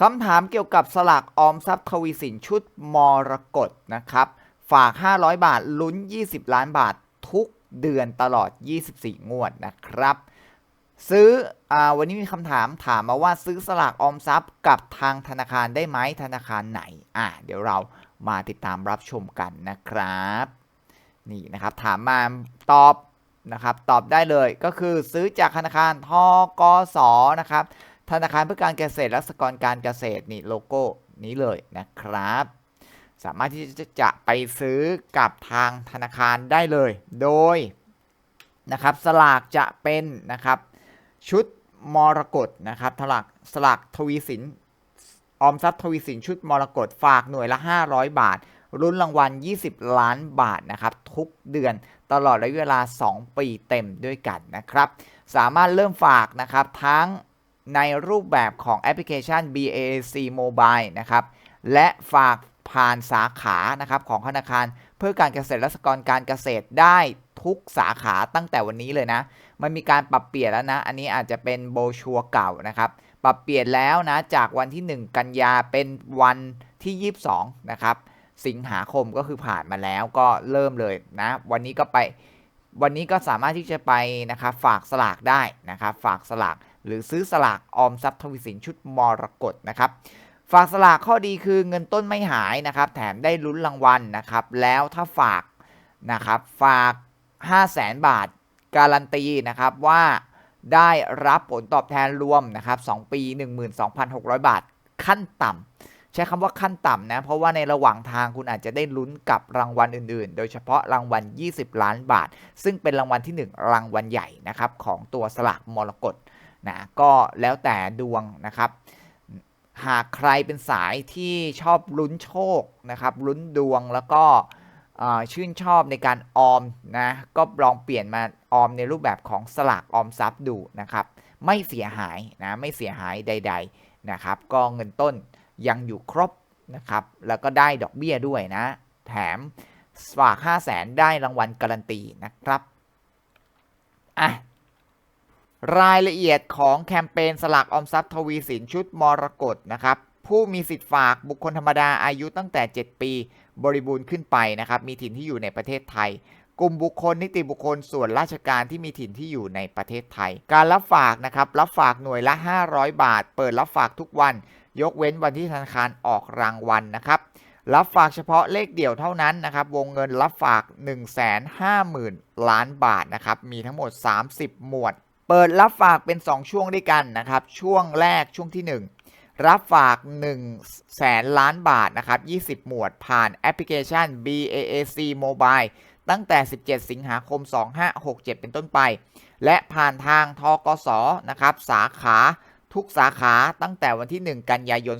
คำถามเกี่ยวกับสลากออมทรัพย์ทวีสินชุดมรกตนะครับ ฝาก 500 บาทลุ้น 20 ล้านบาททุกเดือนตลอด 24 งวดนะครับ ซื้ออวันนี้มีคำถามถามมาว่าซื้อสลากออมทรัพย์กับทางธนาคารได้ไหมธนาคารไหน อ่าเดี๋ยวเรามาติดตามรับชมกันนะครับ นี่นะครับถามมาตอบนะครับตอบได้เลยก็คือซื้อจากธนาคารทกสนะครับ ธนาคารเพื่อการเกษตรและสหกรณ์การเกษตรนี่โลโก้นี้เลยนะครับ สามารถที่จะจะไปซื้อกับทางธนาคารได้เลย โดยนะครับสลากจะเป็นนะครับชุดมรกตนะครับสลากสลากทวีสินออมทรัพย์ทวีสินชุดมรกตฝากหน่วยละ 500 บาท รุ่นรางวัล 20 ล้านบาทนะครับทุกเดือนตลอดระยะเวลา 2 ปีเต็มด้วยกันนะครับ สามารถเริ่มฝากนะครับทั้ง ในรูปแบบของแอปพลิเคชัน BAC Mobile นะครับ และฝากผ่านสาขานะครับของธนาคารเพื่อการเกษตรและสหกรณ์การเกษตรได้ทุกสาขาตั้งแต่วันนี้เลยนะ มันมีการปรับเปลี่ยนแล้วนะ อันนี้อาจจะเป็นโบชัวเก่านะครับ ปรับเปลี่ยนแล้วนะ จากวันที่ 1 กันยาเป็นวันที่ 22 นะครับ สิงหาคมก็คือผ่านมาแล้วก็เริ่มเลยนะ วันนี้ก็ไป วันนี้ก็สามารถที่จะไปนะครับฝากสลากได้นะครับ ฝากสลาก หรือซื้อสลากออมทรัพย์ทวีสินชุดมรกตนะครับฝากสลากข้อดีคือเงินต้นไม่หายนะครับ แถมได้ลุ้นรางวัลนะครับ แล้วถ้าฝากนะครับฝาก 5 0 0แสนบาทการันตีนะครับว่าได้รับผลตอบแทนรวมนะครับ 2 ปี 12,600 บาทขั้นต่ำใช้คำว่าขั้นต่ำนะ เพราะว่าในระหว่างทางคุณอาจจะได้ลุ้นกับรางวัลอื่นๆ โดยเฉพาะรางวัล 20 ล้านบาท ซึ่งเป็นรางวัลที่ 1 รางวัลใหญ่นะครับของตัวสลากมรกต นะก็แล้วแต่ดวงนะครับ หากใครเป็นสายที่ชอบลุ้นโชคนะครับลุ้นดวงแล้วก็ชื่นชอบในการออมนะก็ลองเปลี่ยนมาออมในรูปแบบของสลากออมทรัพย์ดูนะครับ ไม่เสียหายนะไม่เสียหายใด ๆนะครับ ก็เงินต้นยังอยู่ครบนะครับ แล้วก็ได้ดอกเบี้ยด้วยนะ แถมฝาก 5 0 0แสนได้รางวัลการันตีนะครับอะ รายละเอียดของแคมเปญสลากออมทรัพย์ทวีสินชุดมรกตนะครับผู้มีสิทธิ์ฝากบุคคลธรรมดาอายุตั้งแต่ 7 ปีบริบูรณ์ขึ้นไปนะครับมีถิ่นที่อยู่ในประเทศไทย กลุ่มบุคคลนิติบุคคลส่วนราชการที่มีถิ่นที่อยู่ในประเทศไทย การรับฝากนะครับรับฝากหน่วยละ 500 บาท เปิดรับฝากทุกวัน ยกเว้นวันที่ธนาคารออกรางวัลนะครับรับฝากเฉพาะเลขเดี่ยวเท่านั้นนะครับ วงเงินรับฝาก 150,000 ล้านบาทนะครับ มีทั้งหมด 30 หมวด เปิดรับฝากเป็น 2 ช่วงด้วยกันนะครับ ช่วงแรกช่วงที่ 1 รับฝาก1แสนล้านบาทนะครับ 20 หมวดผ่านแอปพลิเคชัน BAAC Mobile ตั้งแต่ 17 สิงหาคม 2567 เป็นต้นไป และผ่านทางทกสนะครับสาขาทุกสาขาตั้งแต่วันที่ 1 กันยายน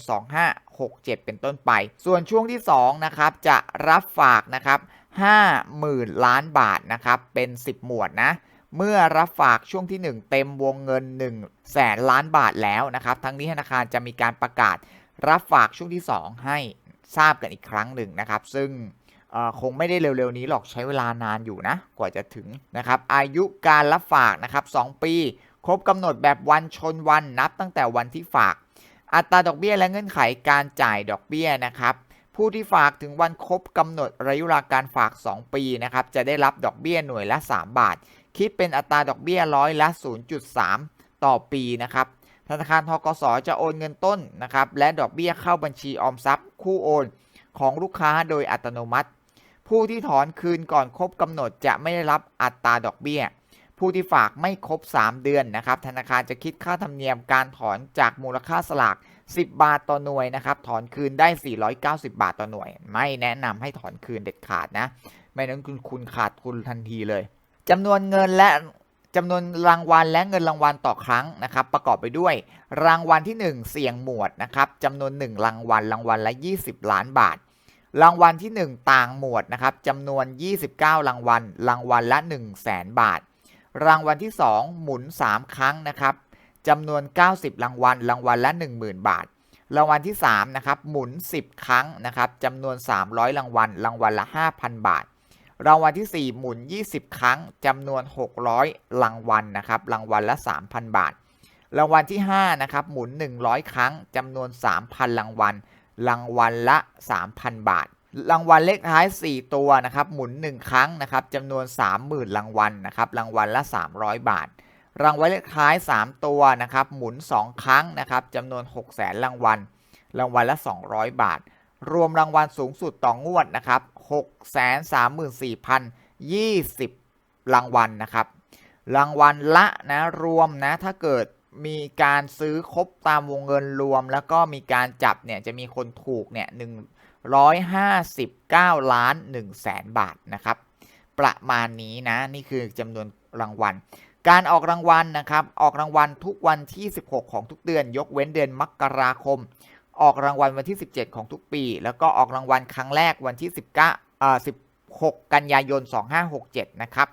2567 เป็นต้นไป ส่วนช่วงที่ 2 นะครับ จะรับฝากนะครับ 50,000 ล้านบาทนะครับ เป็น 10 หมวดนะ เมื่อรับฝากช่วงที่ 1 เต็มวงเงิน1แสนล้านบาทแล้วนะครับ ทั้งนี้ธนาคารจะมีการประกาศรับฝากช่วงที่ 2 ให้ทราบกันอีกครั้งหนึ่งนะครับ ซึ่งคงไม่ได้เร็วๆนี้หรอกใช้เวลานานอยู่นะ กว่าจะถึงนะครับ อายุการรับฝากนะครับ 2 ปี ครบกำหนดแบบวันชนวันนับตั้งแต่วันที่ฝาก อัตราดอกเบี้ยและเงื่อนไขการจ่ายดอกเบี้ยนะครับผู้ที่ฝากถึงวันครบกำหนดระยะเวลาการฝาก 2 ปีนะครับจะได้รับดอกเบี้ยหน่วยละ 3 บาท คิดเป็นอัตราดอกเบี้ยร้อยละ 0.3 ต่อปีนะครับธนาคารทกสจะโอนเงินต้นนะครับและดอกเบี้ยเข้าบัญชีออมทรัพย์ คู่โอนของลูกค้าโดยอัตโนมัติ ผู้ที่ถอนคืนก่อนครบกำหนดจะไม่ได้รับอัตราดอกเบี้ย ผู้ที่ฝากไม่ครบ 3 เดือนนะครับธนาคารจะคิดค่าธรรมเนียมการถอนจากมูลค่าสลาก 10 บาทต่อหน่วยนะครับถอนคืนได้ 490 บาทต่อหน่วย ไม่แนะนำให้ถอนคืนเด็ดขาดนะไม่นั้นคุณคุณขาดทุนทันทีเลย จำนวนเงินและจำนวนรางวัลและเงินรางวัลต่อครั้งนะครับ ประกอบไปด้วย รางวัลที่ 1 เสี่ยงหมวดนะครับจำนวน 1 รางวัลรางวัลละ 20 ล้านบาท รางวัลที่ 1 ต่างหมวดนะครับจำนวน 29 รางวัลรางวัลละ 1 0 0 0 0แสนบาท รางวัลที่ 2 หมุน 3 ครั้งนะครับจำนวน 90 รางวัลรางวัลละ 10,000 บาท รางวัลที่3นะครับหมุน 10 ครั้งนะครับจำนวน 300 รางวัลรางวัลละ 5,000 บาท รางวัลที่ 4 หมุน 20 ครั้งจำนวน 600 รางวัลนะครับ รางวัลละ 3,000 บาท รางวัลที่ 5 นะครับ หมุน 100 ครั้งจำนวน 3,000 รางวัล รางวัลละ 3,000 บาท รางวัลเลขท้าย 4 ตัวนะครับ หมุน 1 ครั้งนะครับจำนวน 30,000 รางวัลนะครับ รางวัลละ 300 บาท รางวัลเลขท้าย 3 ตัวนะครับ หมุน 2 ครั้งนะครับจำนวน 600,000 รางวัล รางวัลละ 200 บาทรวมรางวัลสูงสุดต่องวดนะครับ634,020 รางวัลนะครับ รางวัลละนะรวมนะถ้าเกิดมีการซื้อครบตามวงเงินรวม แล้วก็มีการจับเนี่ยจะมีคนถูกเนี่ย159 ล้าน1แสนบาทนะครับ ประมาณนี้นะนี่คือจำนวนรางวัล การออกรางวัลนะครับ ออกรางวัลทุกวันที่ 16 ของทุกเดือน ยกเว้นเดือนมกราคม ออกรางวัลวันที่ 17 ของทุกปี แล้วก็ออกรางวัลครั้งแรกวันที่ 19อ่า16 กันยายน 2567 นะครับ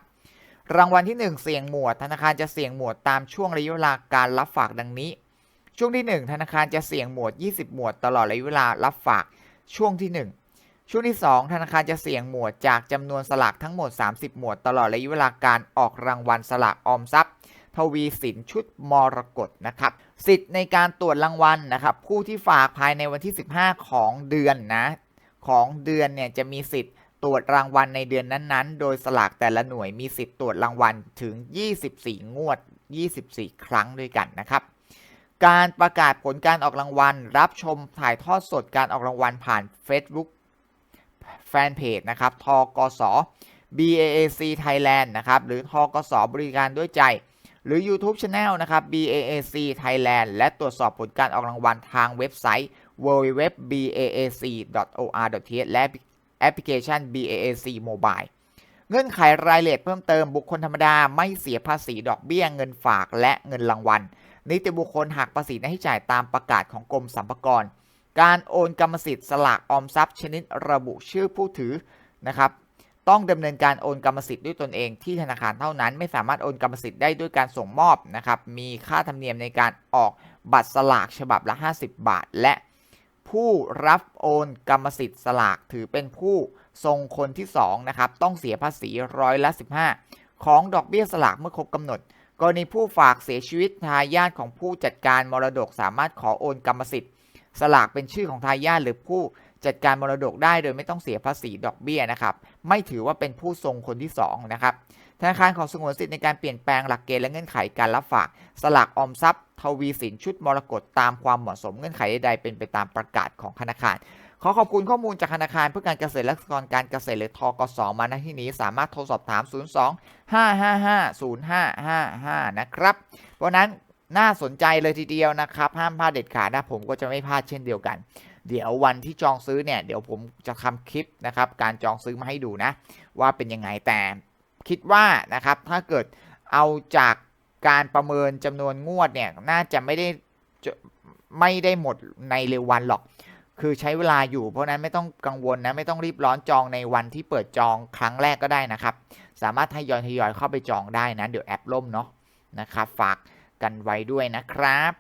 รางวัลที่ 1 เสี่ยงหมวด ธนาคารจะเสี่ยงหมวดตามช่วงระยะเวลาการรับฝากดังนี้ ช่วงที่ 1 ธนาคารจะเสี่ยงหมวด 20 หมวด ตลอดระยะเวลารับฝากช่วงที่ 1 ช่วงที่ 2 ธนาคารจะเสี่ยงหมวดจากจำนวนสลากทั้งหมด 30 หมวด ตลอดระยะเวลาการออกรางวัลสลากออมทรัพย์ ทวีสินชุดมรกตนะครับ สิทธิ์ในการตรวจรางวัลนะครับ ผู้ที่ฝากภายในวันที่ 15 ของเดือนนะของเดือนเนี่ยจะมีสิทธิ์ตรวจรางวัลในเดือนนั้นๆ โดยสลากแต่ละหน่วยมีสิทธิ์ตรวจรางวัลถึง 24 งวด 24 ครั้งด้วยกันนะครับ การประกาศผลการออกรางวัล รับชมถ่ายทอดสดการออกรางวัลผ่าน Facebook แฟนเพจนะครับ ทกส BAAC Thailand นะครับ หรือทกสบริการด้วยใจ หรือ YouTube Channel นะครับ BAAC Thailand และตรวจสอบผลการออกรางวัลทางเว็บไซต์ www.baac.or.th และแอปพลิเคชัน BAAC Mobile เงื่อนไขรายละเอียดเพิ่มเติมบุคคลธรรมดาไม่เสียภาษีดอกเบี้ยเงินฝากและเงินรางวัล นิติบุคคลหักภาษีหน้าที่จ่ายตามประกาศของกรมสรรพากร การโอนกรรมสิทธิ์สลากออมทรัพย์ชนิดระบุชื่อผู้ถือนะครับ ต้องดำเนินการโอนกรรมสิทธิ์ด้วยตนเองที่ธนาคารเท่านั้น ไม่สามารถโอนกรรมสิทธิ์ได้ด้วยการส่งมอบนะครับมีค่าธรรมเนียมในการออกบัตรสลากฉบับละ 50 บาท และผู้รับโอนกรรมสิทธิ์สลากถือเป็นผู้ทรงคนที่2นะครับต้องเสียภาษีร้อยละ15 ของดอกเบี้ยสลากเมื่อครบกำหนด กรณีผู้ฝากเสียชีวิตทายาทของผู้จัดการมรดกสามารถขอโอนกรรมสิทธิ์ สลากเป็นชื่อของทายาทหรือผู้ จัดการมรดกได้โดยไม่ต้องเสียภาษีดอกเบี้ยนะครับ ไม่ถือว่าเป็นผู้ทรงคนที่2นะครับ ธนาคารของสงวนสิทธิ์ในการเปลี่ยนแปลงหลักเกณฑ์และเงื่อนไขการรับฝาก สลากออมทรัพย์ ทวีสินชุดมรกตตามความเหมาะสมเงื่อนไขใดๆเป็นไปตามประกาศของธนาคาร ขอขอบคุณข้อมูลจากธนาคารเพื่อการเกษตรและสหกรณ์การเกษตรหรือทกสมาณที่นี้ สามารถโทรสอบถาม 02 555 0555 นะครับ เพราะนั้นน่าสนใจเลยทีเดียวนะครับ ห้ามพลาดเด็ดขาดนะผมก็จะไม่พลาดเช่นเดียวกัน เดี๋ยววันที่จองซื้อเนี่ยเดี๋ยวผมจะทำคลิปนะครับการจองซื้อมาให้ดูนะ ว่าเป็นยังไงแต่คิดว่านะครับถ้าเกิดเอาจากการประเมินจำนวนงวดเนี่ยน่าจะไม่ได้ไม่ได้หมดในเร็ววันหรอก คือใช้เวลาอยู่เพราะนั้นไม่ต้องกังวลนะไม่ต้องรีบร้อนจองในวันที่เปิดจองครั้งแรกก็ได้นะครับ สามารถทยอยทยอยเข้าไปจองได้นะเดี๋ยวแอปล่มเนาะนะครับฝากกันไว้ด้วยนะครับ